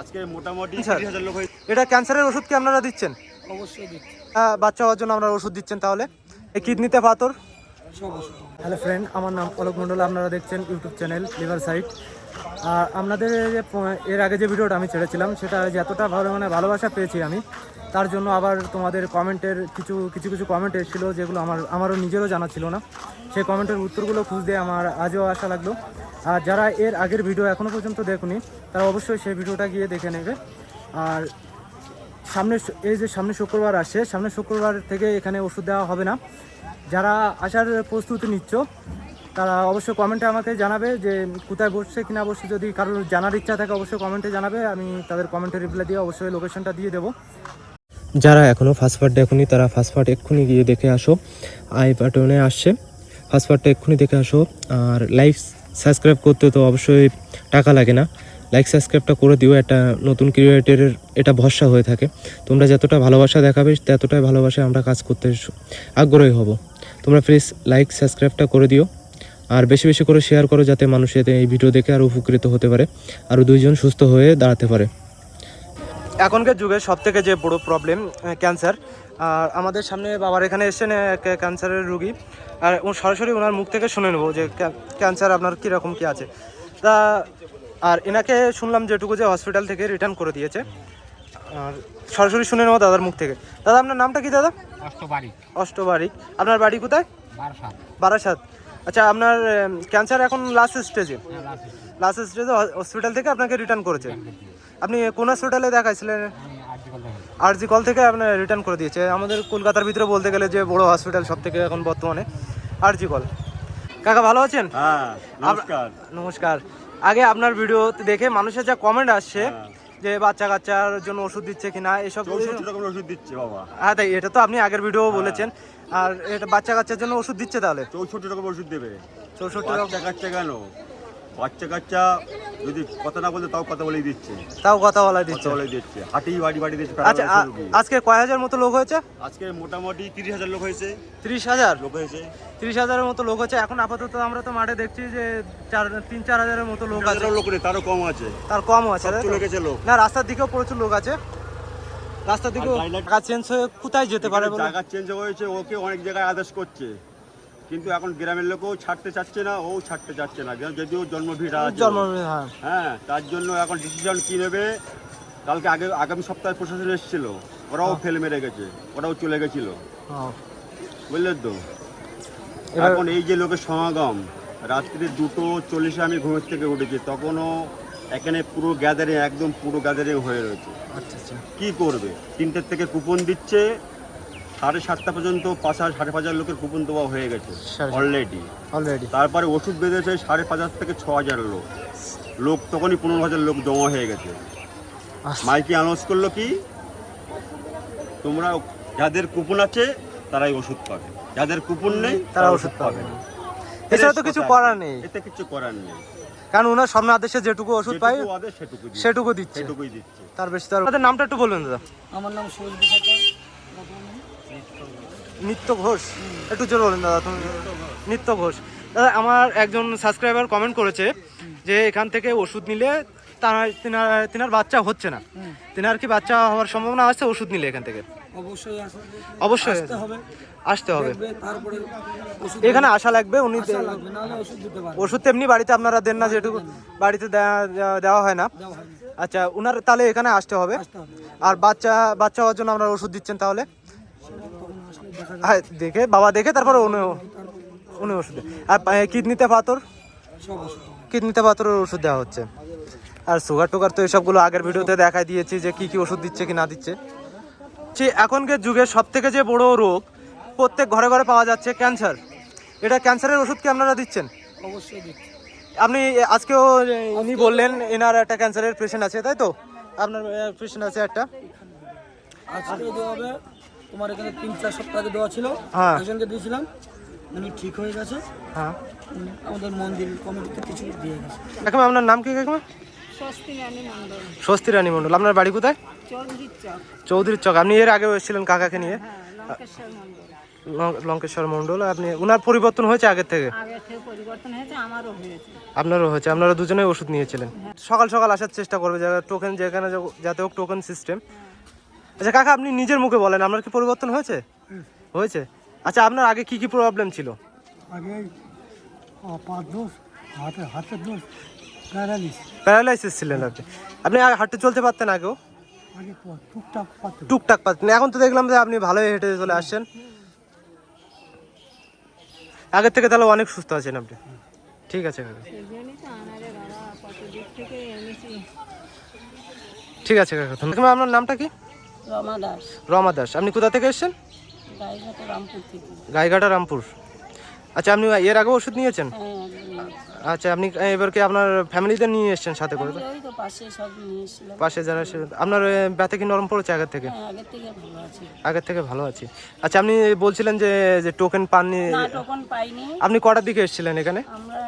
আজকে মোটামুটি। তিরিশ হাজার লোক হয়েছে। এটা ক্যান্সারের ওষুধ কি আপনারা দিচ্ছেন? অবশ্যই দিচ্ছি। আহ, বাচ্চা হওয়ার জন্য আপনারা ওষুধ দিচ্ছেন তাহলে? এই কিডনিতে পাথর? হ্যালো ফ্রেন্ড আমার নাম অলোক মণ্ডল আপনারা দেখছেন ইউটিউব চ্যানেল লিভার সাইট আর আপনাদের যে এর আগে যে ভিডিওটা আমি ছেড়েছিলাম সেটা যতটা ভালো মানে ভালোবাসা পেয়েছি আমি তার জন্য আবার তোমাদের কমেন্টের কিছু কিছু কিছু কমেন্ট এসেছিল যেগুলো আমার আমারও নিজেরও জানা ছিল না। সেই কমেন্টের উত্তরগুলো খুঁজতে আমার আজও আশা লাগল। আর যারা এর আগের ভিডিও এখনও পর্যন্ত দেখুনি, তারা অবশ্যই সেই ভিডিওটা গিয়ে দেখে নেবে। আর সামনে এই যে সামনে শুক্রবার আসছে সামনে শুক্রবার থেকে এখানে ওষুধ দেওয়া হবে না। যারা আসার প্রস্তুতি নিচ্ছ, তারা অবশ্যই কমেন্টে আমাকে জানাবে যে কোথায় বসছে, কিনা বসছে। যদি কারোর জানার ইচ্ছা থাকে, অবশ্যই কমেন্টে জানাবে। আমি তাদের কমেন্টে রিপ্লাই দিয়ে অবশ্যই লোকেশনটা দিয়ে দেবো। যারা এখনও ফার্স্ট পার্ট দেখুনি, তারা ফার্স্ট পার্ট এক্ষুনি গিয়ে দেখে আসো। আই বাটনে আসছে। ফার্স্ট পার্টটা এক্ষুনি দেখে আসো। আর লাইক সাবস্ক্রাইব করতে তো অবশ্যই টাকা লাগে না। লাইক সাবস্ক্রাইবটা করে দিও, একটা নতুন ক্রিয়েটারের এটা ভরসা হয়ে থাকে। তোমরা যতটা ভালোবাসা দেখাবে, ততটাই ভালোবাসায় আমরা কাজ করতে আগ্রহী হব। তোমরা প্লিজ লাইক সাবস্ক্রাইবটা করে দিও। আর বেশি বেশি করে শেয়ার করো, যাতে মানুষ এতে এই ভিডিও দেখে আরও উপকৃত হতে পারে। আরও দুইজন সুস্থ হয়ে দাঁড়াতে পারে। এখনকার যুগে সব থেকে যে বড় প্রবলেম ক্যান্সার আর আমাদের সামনে বাবার এখানে এসেছেন এক ক্যান্সারের রুগী। আর সরাসরি ওনার মুখ থেকে শুনে নেব যে ক্যান্সার আপনার কীরকম কী আছে। তা আর এনাকে শুনলাম যেটুকু যে হসপিটাল থেকে রিটার্ন করে দিয়েছে। আর সরাসরি শুনে নেব দাদার মুখ থেকে। দাদা আপনার নামটা কি দাদা? অষ্টবারিক। আপনার বাড়ি কোথায়? বারসাত। বারাসাত। আচ্ছা আপনার ক্যান্সার এখন লাস্ট স্টেজে লাস্ট স্টেজে হসপিটাল থেকে আপনাকে রিটার্ন করেছে। আপনি কোন হসপিটালে দেখাইছিলেন? আরজি কল থেকে আপনার রিটার্ন করে দিয়েছে। আমাদের কলকাতার ভিতরে বলতে গেলে যে বড় হসপিটাল সব থেকে এখন বর্তমানে আর জি কল কাকা ভালো আছেন? হ্যাঁ নমস্কার। নমস্কার। আগে আপনার ভিডিও দেখে মানুষের যা কমেন্ট আসছে হ্যাঁ। যে বাচ্চা কাচ্চার জন্য ওষুধ দিচ্ছে কিনা এসব ওষুধ দিচ্ছে বাবা। হ্যাঁ তাই এটা তো আপনি আগের ভিডিও বলেছেন। আর এটা বাচ্চা কাচ্চার জন্য ওষুধ দিচ্ছে তাহলে? চৌষট্টি রকম ওষুধ দেবে। চৌষট্টি রকম বাচ্চা কাচ্চা কেন বাচ্চা কাচ্চা যদি কথা না বলতে তাও কথা বলেই দিচ্ছে। তাও কথা বলা দিচ্ছে। বলে দিচ্ছে। হাঁটি বাড়ি বাড়ি দিচ্ছে আচ্ছা আজকে কয় হাজার মতো লোক হয়েছে? আজকে মোটামুটি তিরিশ হাজার লোক হয়েছে। ত্রিশ হাজার? লোক হয়েছে। ত্রিশ হাজারের মতো লোক হচ্ছে এখন আপাতত আমরা তো মাঠে দেখছি যে চার তিন চার হাজারের মতো লোক আছে। লোক নেই তারও কম আছে। তার কমও আছে লোক। না রাস্তার দিকেও প্রচুর লোক আছে। রাস্তার দিকেও টাকা চেঞ্জ হয়ে কোথায় যেতে পারে জায়গা চেঞ্জ হয়েছে ওকে অনেক জায়গায় আদেশ করছে। কিন্তু এখন গ্রামের লোকও ছাড়তে চাচ্ছে না ও ছাড়তে চাচ্ছে না। যদিও জন্মভিড়া আছে। হ্যাঁ। হ্যাঁ তার জন্য এখন ডিসিশন কি নেবে? কালকে আগে আগামী সপ্তাহে প্রশাসন এসেছিল। ওরাও হ্যাঁ। ফেল মেরে গেছে। ওরাও চলে গেছিল। হ্যাঁ। বুঝলেন তো? এখন এই যে লোকের সমাগম রাত্রি দুটো চল্লিশে আমি ঘুমের থেকে উঠেছি। তখনও এখানে পুরো গ্যাদারিং একদম পুরো গ্যাদারিং হয়ে রয়েছে। আচ্ছা আচ্ছা। কি করবে? তিনটের থেকে কুপন দিচ্ছে সাড়ে সাতটা পর্যন্ত পাঁচ হাজার সাড়ে পাঁচ হাজার লোকের কুপন দেওয়া হয়ে গেছে অলরেডি অলরেডি তারপরে ওষুধ বেঁধেছে সাড়ে পাঁচ হাজার থেকে ছ হাজার লোক। লোক তখনই পনেরো হাজার লোক জমা হয়ে গেছে। মাইকে অ্যানাউন্স করল কি? তোমরা যাদের কুপন আছে তারাই ওষুধ পাবে। যাদের কুপন নেই তারা ওষুধ পাবে। এছাড়া তো কিছু করার নেই। এতে কিছু করার নেই। কারণ ওনার সামনে আদেশে যেটুকু ওষুধ পাই সেটুকু দিচ্ছে। সেটুকু দিচ্ছে। সেটুকুই দিচ্ছে। তার বেশি তার আপনাদের নামটা একটু বলবেন দাদা। আমার নাম সুরজ বিশাখা নিত্য ঘোষ একটু জোর বলেন দাদা তুমি নিত্য ঘোষ দাদা আমার একজন সাবস্ক্রাইবার কমেন্ট করেছে যে এখান থেকে ওষুধ নিলে তার তিনার তিনার বাচ্চা হচ্ছে না। তিনার কি বাচ্চা হওয়ার সম্ভাবনা আছে ওষুধ নিলে এখান থেকে? অবশ্যই অবশ্যই। আসতে হবে। এখানে আসা লাগবে উনি ওষুধ দিতে পারবে ওষুধ তো এমনি বাড়িতে আপনারা দেন না যেটুকু বাড়িতে দেওয়া হয় না। আচ্ছা উনার তাহলে এখানে আসতে হবে। আর বাচ্চা বাচ্চা হওয়ার জন্য আপনারা ওষুধ দিচ্ছেন তাহলে? হ্যাঁ দেখে বাবা দেখে তারপরে উনি উনি ওষুধ আর কিডনিতে পাথর? কিডনিতে পাথরের ওষুধ দেওয়া হচ্ছে। আর সুগার টুগার তো এসবগুলো আগের ভিডিওতে দেখাই দিয়েছি যে কি কি ওষুধ দিচ্ছে কি না দিচ্ছে। সে এখনকার যুগে সব থেকে যে বড় রোগ প্রত্যেক ঘরে ঘরে পাওয়া যাচ্ছে ক্যান্সার এটা ক্যান্সারের ওষুধ কি আপনারা দিচ্ছেন? অবশ্যই আপনি আজকেও উনি বললেন এনার একটা ক্যান্সারের পেশেন্ট আছে তাই তো? আপনার পেশেন্ট আছে একটা? আজকে তোমার এখানে তিন চার সপ্তাহ আগে দেওয়া ছিল। হ্যাঁ। একজনকে দিয়েছিলাম। উনি ঠিক হয়ে গেছে। হ্যাঁ। আমাদের মন্দির কমিটিতে কিছু দিয়ে গেছে। কাকিমা আপনার নাম কি কাকিমা? স্বস্তি রানী মণ্ডল। আপনার বাড়ি কোথায়? চৌধুরীর চক। আপনি এর আগেও এসেছিলেন কাকাকে নিয়ে? হ্যাঁ লঙ্কেশ্বর মণ্ডল। লং- লঙ্কেশ্বর মণ্ডল। আপনি ওনার পরিবর্তন হয়েছে আগের থেকে? আগে হয়েছে আপনারও হয়েছে। আপনারা দুজনেই ওষুধ নিয়েছিলেন। সকাল সকাল আসার চেষ্টা করবে যারা টোকেন যেখানে যাতে হোক টোকেন সিস্টেম আচ্ছা কাকা আপনি নিজের মুখে বলেন আপনার কি পরিবর্তন হয়েছে? হয়েছে? আচ্ছা আপনার আগে কি কি প্রবলেম ছিল? আগে পাঁচ দোষ হাতে হাতের দোষ প্যারালিস প্যারালাইসিস ছিলেন আপনি। আপনি হাঁটতে চলতে পারতেন আগেও? টুকটাক পাচ্ছেন এখন তো দেখলাম যে আপনি ভালোই হেঁটে চলে আসছেন। আগের থেকে তাহলে অনেক সুস্থ আছেন আপনি। ঠিক আছে কাকা। ঠিক আছে কাকা ধন্যবাদ। আপনার নামটা কি? রমা দাস। রমা দাস। আপনি কোথা থেকে এসেছেন? গাইঘাটা রামপুর থেকে। গাইঘাটা রামপুর। আচ্ছা আপনি এর আগে ওষুধ নিয়েছেন? হ্যাঁ আচ্ছা আপনি এবার কি আপনার ফ্যামিলিতে নিয়ে এসেছেন সাথে করে? তো? পাশে যারা আপনার ব্যথা কি নরম পড়েছে আগের থেকে? হ্যাঁ আগের থেকে ভালো আছে। আচ্ছা আপনি বলছিলেন যে যে টোকেন পাননি। আপনি কটার দিকে এসেছিলেন এখানে? আমরা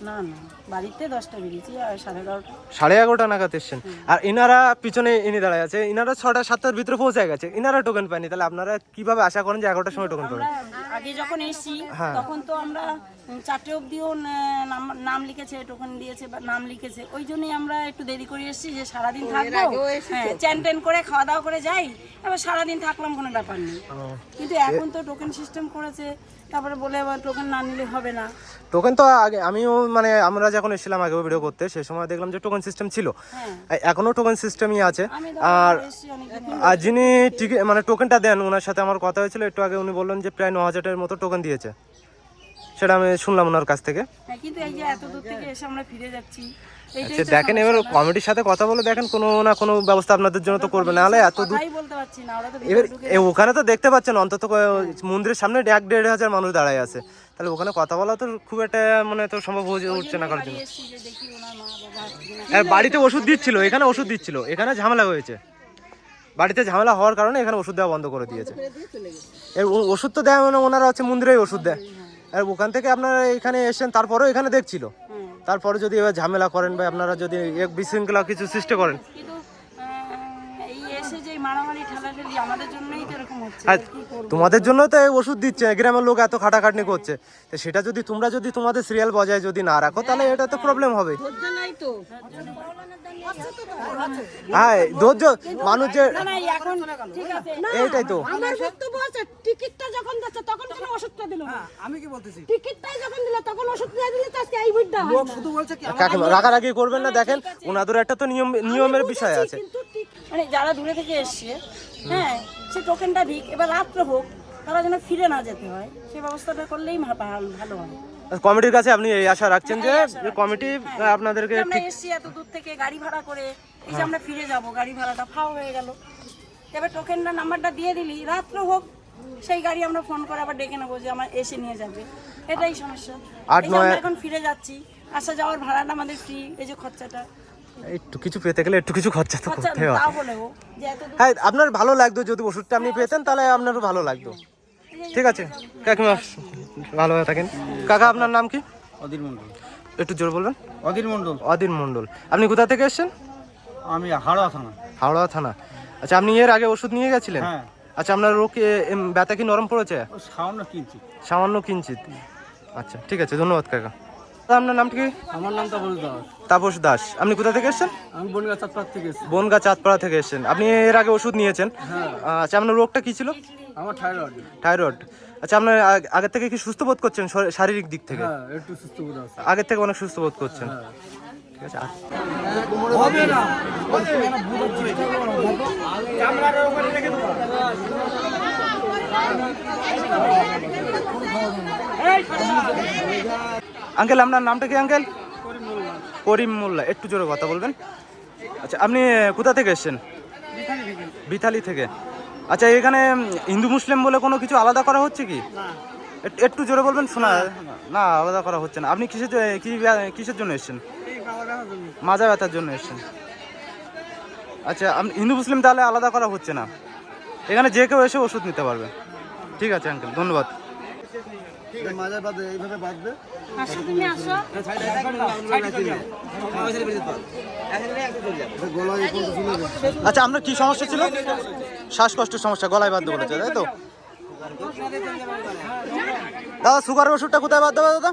না না। বাড়িতে দশটা বেরিয়েছি আর সাড়ে এগারোটা। সাড়ে এগারোটা নাগাদ এসছেন। আর ইনারা পিছনে ইনি দাঁড়ায় আছে। ইনারা ছটা সাতটার ভিতরে পৌঁছে গেছে। ইনারা টোকেন পায়নি। তাহলে আপনারা কীভাবে আশা করেন যে এগারোটার সময় টোকেন পাবেন? আগে যখন এসেছি হ্যাঁ। তখন তো আমরা চারটে অবধিও নাম- নাম লিখেছে টোকেন দিয়েছে বা নাম লিখেছে। ওই জন্যই আমরা একটু দেরি করে এসেছি যে সারাদিন থাকব। হ্যাঁ চ্যান ট্যান করে খাওয়া দাওয়া করে যাই। এবার সারাদিন থাকলাম কোনো ব্যাপার নেই। কিন্তু এখন তো টোকেন সিস্টেম করেছে। তারপরে বলে এবার টোকেন না নিলে হবে না। টোকেন তো আগে আমিও মানে আমরা যখন এসেছিলাম আগেও ভিডিও করতে সেই সময় দেখলাম যে টোকেন সিস্টেম ছিল। হ্যাঁ। এই এখনও টোকেন সিস্টেমই আছে। আর আর যিনি টিকিট মানে টোকেনটা দেন ওনার সাথে আমার কথা হয়েছিল একটু আগে উনি বললেন যে প্রায় ন হাজারের মতো টোকেন দিয়েছে। সেটা আমি শুনলাম ওনার কাছ থেকে। হ্যাঁ কিন্তু এই যে এত দূর থেকে এসে আমরা ফিরে যাচ্ছি আচ্ছা দেখেন এবার কমিটির সাথে কথা বলে দেখেন কোনো না কোনো ব্যবস্থা আপনাদের জন্য তো করবে। নাহলে এত দূর এবার ওখানে তো দেখতে পাচ্ছেন অন্তত মন্দিরের সামনে এক দেড় হাজার মানুষ দাঁড়ায় আছে। তাহলে ওখানে কথা বলা তো খুব একটা মানে তো সম্ভব হয়ে উঠছে না কারোর জন্য। এসেছি যে দেখি ওনার মা বাবা আছে। কিনা। আর বাড়িতে ওষুধ দিচ্ছিল এখানে ওষুধ দিচ্ছিল এখানে ঝামেলা হয়েছে। বাড়িতে ঝামেলা হওয়ার কারণে এখানে ওষুধ দেওয়া বন্ধ করে দিয়েছে। ওষুধ তো দেয় মানে ওনারা হচ্ছে মন্দিরেই ওষুধ দেয়। আর ওখান থেকে আপনারা এখানে এসেছেন তারপরেও এখানে দেখছিল। তারপরে যদি এবার ঝামেলা করেন বা আপনারা যদি এক বিশৃঙ্খলা কিছু সৃষ্টি করেন। কিন্তু আহ, এই এসে যে মারামারি ঠেলাঠেলি আমাদের জন্যই তো এরকম হচ্ছে। আর কি করব? তোমাদের জন্য তো এই ওষুধ দিচ্ছে গ্রামের লোক এত খাটাখাটনি করছে। তো সেটা যদি তোমরা যদি তোমাদের সিরিয়াল বজায় যদি না রাখো তাহলে এটা তো প্রবলেম হবে। হ্যাঁ ধৈর্য মানুষ যে না না এখন ঠিক আছে। এইটাই তো। আমার বক্তব্য আছে টিকিটটা যখন দিচ্ছে তখন ওষুধটা দিল? আমি কি বলতেছি? টিকিটটাই যখন দিল তখন ওষুধ রাগারাগি করবেন না? দেখেন ওনাদের একটা তো নিয়ম নিয়মের বিষয় আছে। মানে যারা দূরে থেকে এসছে হ্যাঁ সে টোকেনটা দিক এবার রাত্রে হোক তারা যেন ফিরে না যেতে হয় সেই ব্যবস্থাটা করলেই ভালো ভালো হয়। কমিটির কাছে আপনি এই আশা রাখছেন যে কমিটি আপনাদেরকে আমরা এসছি এত দূর থেকে গাড়ি ভাড়া করে এই যে আমরা ফিরে যাব গাড়ি ভাড়াটা ফাও হয়ে গেল। এবার টোকেনটা নাম্বারটা দিয়ে দিলি রাত্র হোক সেই গাড়ি আমরা ফোন করে আবার ডেকে নেব যে আমার এসে নিয়ে যাবে। এটাই সমস্যা। আট এই যে আমরা এখন ফিরে যাচ্ছি। আসা যাওয়ার ভাড়াটা আমাদের ফ্রি এই যে খরচাটা। একটু কিছু পেতে গেলে একটু কিছু খরচা তো খরচা করতে হয় তাও বলেও যে এত দূর হ্যাঁ আপনার ভালো লাগতো যদি ওষুধটা আপনি পেতেন তাহলে আপনারও ভালো লাগতো। ঠিক আছে। কাকিমা ভালো হয়ে থাকেন। কাকা আপনার নাম কি? অধীর মন্ডল একটু জোর বলবেন। অধীর মন্ডল অদিন মণ্ডল। আপনি কোথা থেকে এসেছেন? আমি হাওড়া থানা। হাওড়া থানা। আচ্ছা আপনি এর আগে ওষুধ নিয়ে গেছিলেন? হ্যাঁ। আচ্ছা আপনার রোগ ব্যথা কি নরম পড়েছে? সামান্য কিনছি সামান্য কিঞ্চিত। আচ্ছা ঠিক আছে ধন্যবাদ কাকা। আপনার নামটা কি? আমার নামটা বলে দাও তাপস দাস। আপনি কোথা থেকে এসেছেন? আমি বনগা চাঁদপাড় থেকে এসেছি। বনগা চাঁদপাড়া থেকে এসেছেন। আপনি এর আগে ওষুধ নিয়েছেন। আচ্ছা আপনার রোগটা কি ছিল? আমার থাইরয়েড। থাইরয়েড। আচ্ছা আপনার আগের থেকে কি সুস্থ বোধ করছেন শারীরিক দিক থেকে? হ্যাঁ একটু সুস্থ বোধ আছে। আগের থেকে অনেক সুস্থ বোধ করছেন। ঠিক আছে হবে না। আঙ্কেল আপনার নামটা কি আঙ্কেল? করিম মোল্লা। একটু জোরে কথা বলবেন। আচ্ছা আপনি কোথা থেকে এসেছেন? বিথালি থেকে। আচ্ছা এখানে হিন্দু মুসলিম বলে কোনো কিছু আলাদা করা হচ্ছে কি? একটু- জোরে বলবেন শোনা না আলাদা করা হচ্ছে না। আপনি কিসের কি কিসের জন্য এসেছেন? মাজা ব্যথার জন্য এসছেন। আচ্ছা হিন্দু মুসলিম তাহলে আলাদা করা হচ্ছে না। এখানে যে কেউ এসে ওষুধ নিতে পারবে। ঠিক আছে আঙ্কেল ধন্যবাদ। আচ্ছা আপনার কি সমস্যা ছিল? শ্বাসকষ্টের সমস্যা গলায় বাধ্য করেছে তাই তো? দাদা সুগারের ওষুধটা কোথায় বাধ্য দাদা?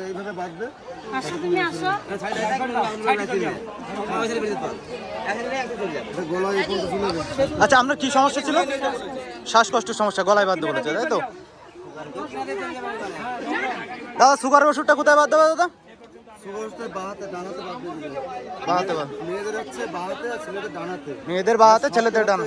এইভাবে বাঁধবে আচ্ছা আপনার কি সমস্যা ছিল? শ্বাসকষ্টের সমস্যা, গলায় বাধ্য বলেছে, তাই তো? দাদা, সুগারের ওষুধটা কোথায় বাধ্য দাদা? বাহাতে বাদ মেয়েদের বাহাতে ছেলেদের ডানা